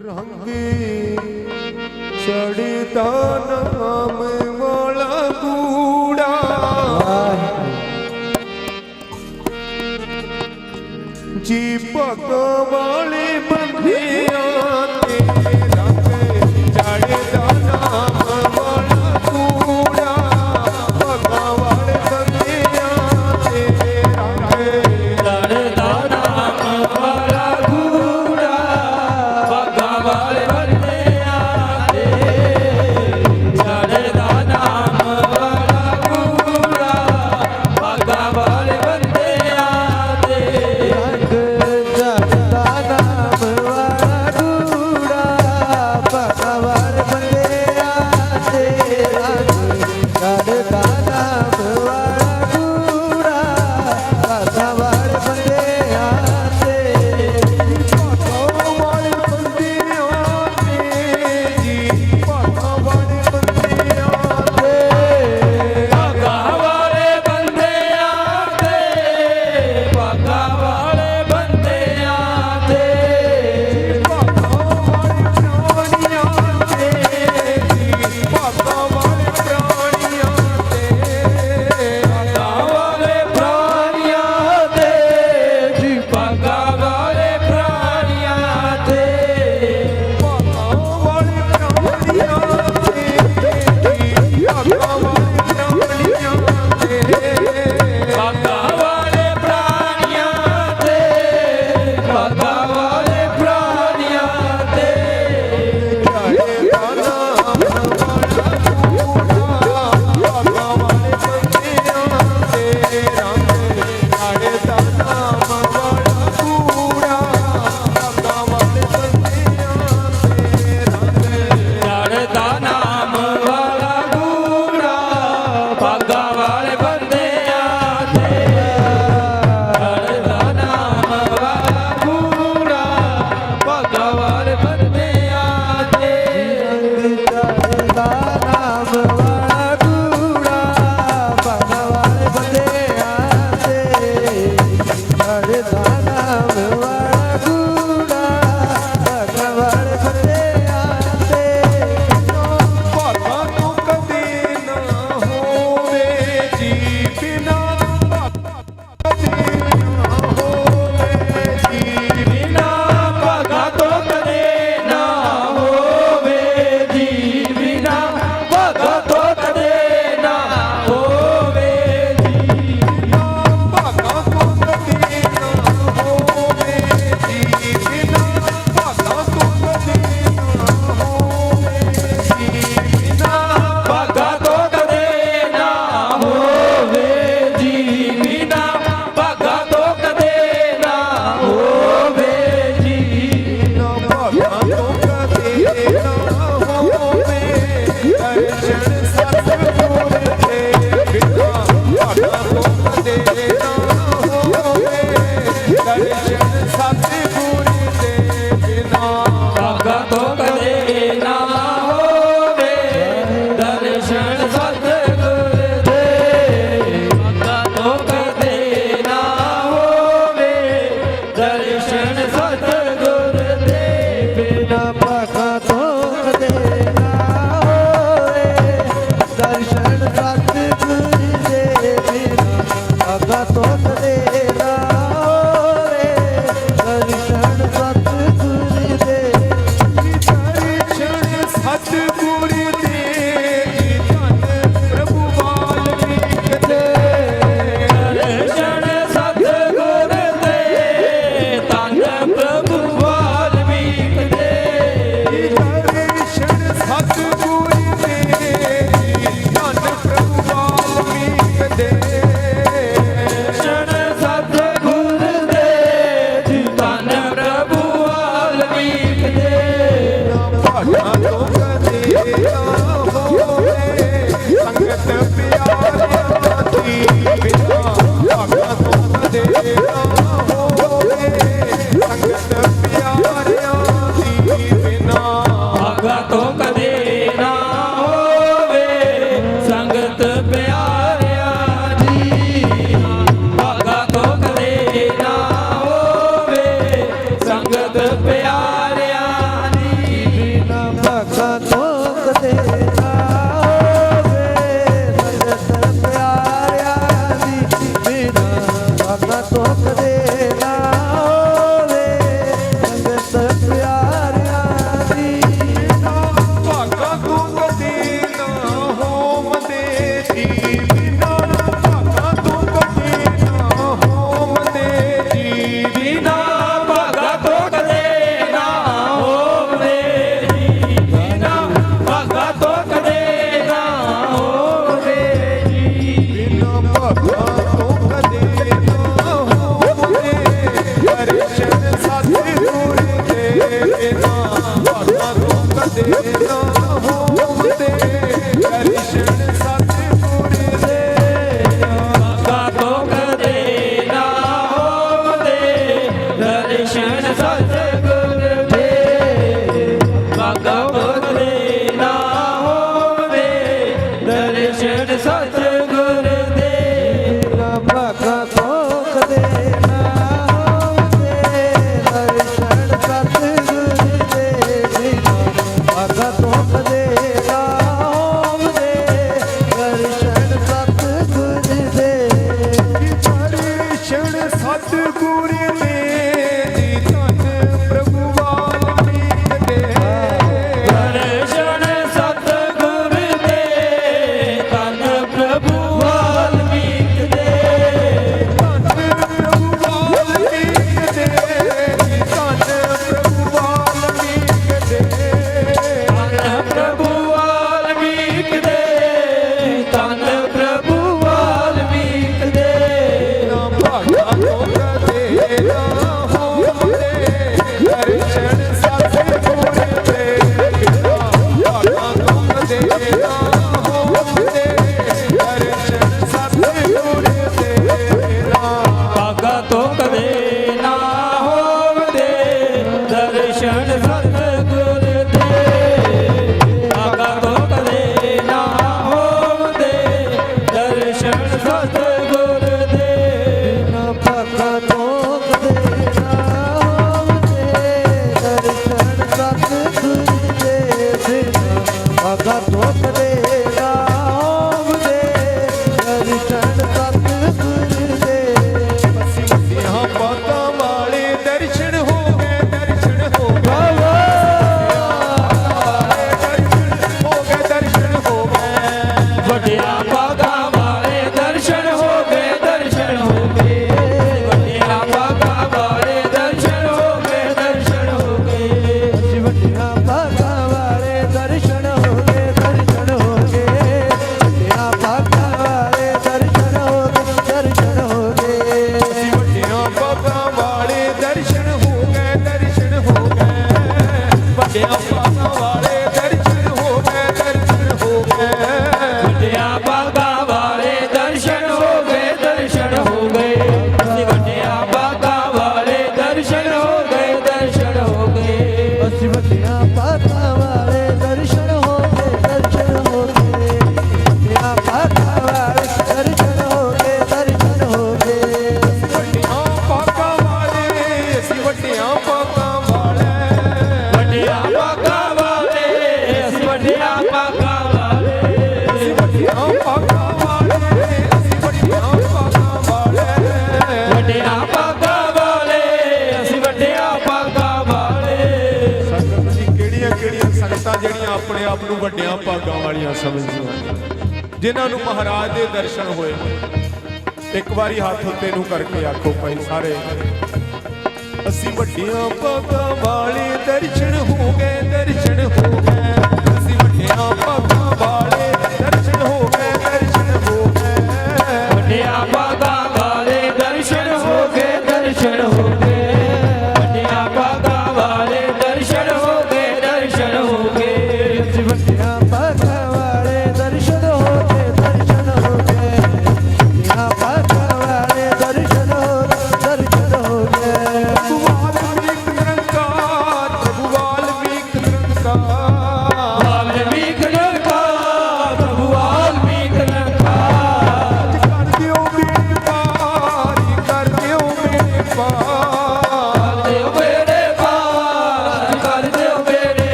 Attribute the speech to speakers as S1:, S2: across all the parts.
S1: રંગી ચડતા નામ
S2: વાળા ગુડા. જીપક વાળી બંધિયા હરદા ਆਪਣੇ ਆਪ ਨੂੰ ਵੱਡਿਆਂ ਭਾਗਾਂ ਵਾਲੀਆਂ ਸਮਝਦੀਆਂ ਜਿਨ੍ਹਾਂ ਨੂੰ ਮਹਾਰਾਜ ਦੇ ਦਰਸ਼ਨ ਹੋਏ ਇੱਕ ਵਾਰੀ ਹੱਥ ਉੱਤੇ ਨੂੰ ਕਰਕੇ ਆਖੋ ਭਾਈ ਸਾਰੇ ਅਸੀਂ ਵੱਡਿਆਂ ਭਾਗਾਂ ਵਾਲੇ ਦਰਸ਼ਨ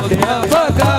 S2: poder.